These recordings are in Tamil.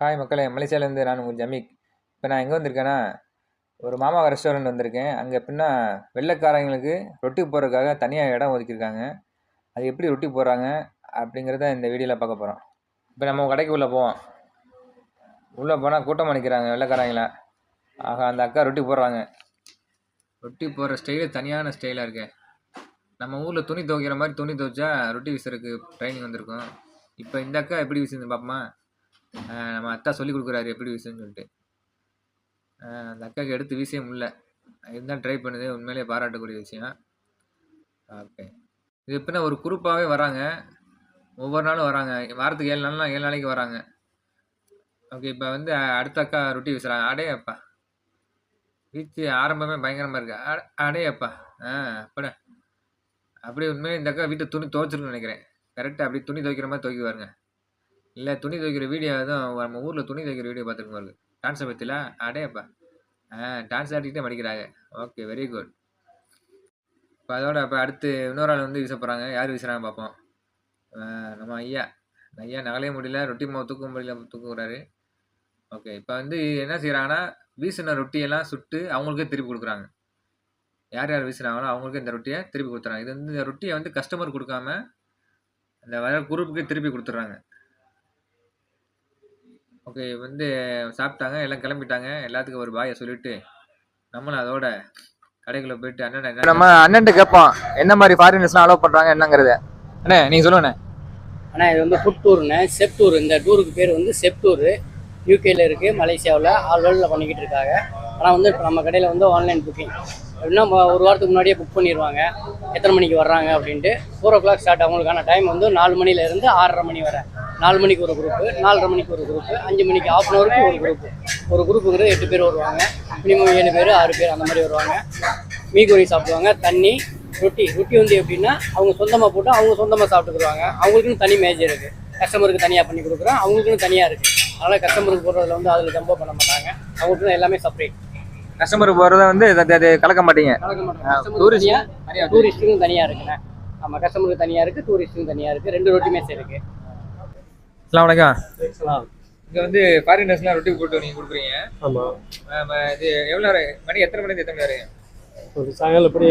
ஹாய் மக்களே மலேசியாவிலேருந்து நான் உங்கள் ஜமீக். இப்போ நான் எங்கே வந்திருக்கேன்னா ஒரு மாமா ரெஸ்டாரண்ட் வந்திருக்கேன். அங்கே எப்படின்னா வெள்ளைக்காரங்களுக்கு ரொட்டி போடுறதுக்காக தனியாக இடம் ஒதுக்கியிருக்காங்க. அது எப்படி ரொட்டி போடுறாங்க அப்படிங்கிறத இந்த வீடியோவில் பார்க்க போகிறோம். இப்போ நம்ம கடைக்கு உள்ளே போவோம். உள்ளே போனால் கூட்டமாக நிற்கிறாங்க வெள்ளைக்காரங்கள. ஆகா அந்த அக்கா ரொட்டி போடுறாங்க. ரொட்டி போடுற ஸ்டைலு தனியான ஸ்டைலாக இருக்கு. நம்ம ஊரில் துணி துவைக்கிற மாதிரி துணி துவைச்சா ரொட்டி வீசுறதுக்கு ட்ரைனிங் வந்திருக்கும். இப்போ இந்த அக்கா எப்படி வீசுது பார்ப்போமா? நம்ம அக்கா சொல்லி கொடுக்குறாரு எப்படி வீசுன்னு சொல்லிட்டு. அந்த அக்காவுக்கு எடுத்து வீசவே முடியல. இதுதான் ட்ரை பண்ணுது. உண்மையிலேயே பாராட்டக்கூடிய விஷயம். ஓகே. இது எப்படின்னா ஒரு குரூப்பாகவே வராங்க. ஒவ்வொரு நாளும் வராங்க. வாரத்துக்கு ஏழு நாள்லாம் ஏழு நாளைக்கு வராங்க. ஓகே இப்போ வந்து அடுத்த அக்கா ரொட்டி வீசுகிறாங்க அடையப்பா. வீச்சு ஆரம்பமே பயங்கரமாக இருக்கு. அட அடையப்பா. ஆ அப்பட அப்படியே உண்மையிலே இந்த அக்கா வீட்டை துணி துவைச்சிருக்குன்னு நினைக்கிறேன். கரெக்டாக அப்படி துணி துவைக்கிற மாதிரி துவைக்குவாருங்க. இல்லை துணி துவைக்கிற வீடியோ எதுவும் நம்ம ஊரில் துணி துவைக்கிற வீடியோ பார்த்துருக்கோம் பாருங்க. டான்ஸை பற்றில அடேப்பா ஆ டான்ஸ் ஆடிக்கிட்டே மடிக்கிறாங்க. ஓகே வெரி குட் இப்போ அதோட இப்போ அடுத்து இன்னொரு ஆள் வந்து வீச போகிறாங்க யார் வீசுகிறாங்க பார்ப்போம். நம்ம ஐயா. ஐயா நகலே முடியல. ரொட்டி மாவு தூக்க முடியல தூக்குறாரு ஓகே இப்போ வந்து என்ன செய்கிறாங்கன்னா வீசின ரொட்டியெல்லாம் சுட்டு அவங்களுக்கே திருப்பி கொடுக்குறாங்க. யார் யார் வீசுகிறாங்களோ அவங்களுக்கே இந்த ரொட்டியை திருப்பி கொடுத்துறாங்க. இது வந்து இந்த ரொட்டியை வந்து கஸ்டமர் கொடுக்காம அந்த வர குரூப்புக்கு திருப்பி கொடுத்துட்றாங்க. ஓகே வந்து சாப்பிட்டாங்க எல்லாம் கிளம்பிட்டாங்க. எல்லாத்துக்கும் ஒரு பாயை சொல்லிட்டு நம்மளும் அதோட கடைக்குள்ள போயிட்டு அண்ணன் நம்ம அண்ணன் கேட்போம். என்ன மாதிரி ஃபாரினர்ஸ்லாம் அலோவ் பண்றாங்க என்னங்கிறத. அண்ணே நீங்க சொல்லுங்க ஆனால் இது வந்து ஃபுட் டூர்னு செப் டூர் இந்த டூருக்கு பேர் வந்து செப் டூரு யூகேல இருக்குது மலேசியாவில் ஆல் வேர்ல்டில் பண்ணிக்கிட்டு இருக்காங்க. ஆனால் வந்து இப்போ நம்ம கடையில் வந்து ஆன்லைன் புக்கிங் எப்படின்னா ம- ஒரு வாரத்துக்கு முன்னாடியே புக் பண்ணிடுவாங்க எத்தனை மணிக்கு வர்றாங்க அப்படின்ட்டு ஃபோர் ஓ கிளாக் ஸ்டார்ட் அவங்களுக்கான டைம் வந்து நாலு மணிலேருந்து ஆறரை மணி வரை. நாலு மணிக்கு ஒரு குரூப்பு நாலரை மணிக்கு ஒரு குரூப்பு அஞ்சு மணிக்கு ஆஃப் அன் ஹவருக்கு ஒரு குரூப்பு ஒரு குரூப்புங்கிறது எட்டு பேர் வருவாங்க. மினிமம் ஏழு பேர் ஆறு பேர் அந்த மாதிரி வருவாங்க. மீகோரி சாப்பிடுவாங்க. தண்ணி ரொட்டி. ரொட்டி வந்து எப்படின்னா அவங்க சொந்தமாக போட்டு அவங்க சொந்தமாக சாப்பிட்டுக்குருவாங்க. அவங்களுக்குன்னு தனி மேஜ் இருக்குது கஸ்டமருக்கு தனியாக பண்ணி கொடுக்குறோம். அவங்களுக்குன்னு தனியாக இருக்குது அதனால் கஸ்டமருக்கு போடுறதுல வந்து அதில் ஜம்போ பண்ண மாட்டாங்க. அவங்களுக்கு எல்லாமே செப்பரேட் கஸ்டமர் போறத வந்து கலக்க மாட்டீங்க. கலக்க மாட்டாங்க கஸ்டமருக்கு தனியாக டூரிஸ்ட்டுக்கும் தனியாக இருக்குண்ணே நம்ம கஸ்டமருக்கு தனியாக இருக்குது டூரிஸ்ட்டுக்கும் தனியாக இருக்குது ரெண்டு ரொட்டி மேஸ் இருக்குது அஸ்லாம் வணக்கம். இங்க வந்து ஃபாரினர்ஸ்லாம் ரொட்டி போட்டு நீங்க கொடுக்குறீங்க. ஆமாம் ஆமா, இது எவ்வளோ மணி எத்தனை மணி எத்தனை மணி வரையும்? ஒரு சாயங்காலம் எப்படி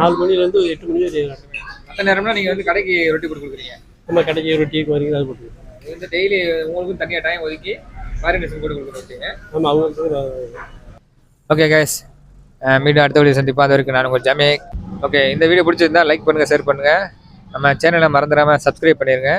நாலு மணிலேருந்து எட்டு மணி வரையும் மற்ற நேரம்னா நீங்க வந்து கடைக்கு ரொட்டி போட்டு கொடுக்குறீங்க. நம்ம கடைக்கு ரொட்டி வரைக்கும் அது போட்டு. இது வந்து டெய்லி உங்களுக்கும் தனியாக டைம் ஒதுக்கி ஃபாரினர்ஸ் போட்டு கொடுக்குறீங்க ஆமாம் அவங்க ஓகே கைஸ் மீண்டும் அடுத்த வீடியோ சந்திப்போம். அது வரைக்கும் நான் உங்கள் ஜமேக். ஓகே இந்த வீடியோ பிடிச்சிருந்தா லைக் பண்ணுங்கள் ஷேர் பண்ணுங்கள் நம்ம சேனலை மறந்துடாமல் சப்ஸ்கிரைப் பண்ணிடுங்க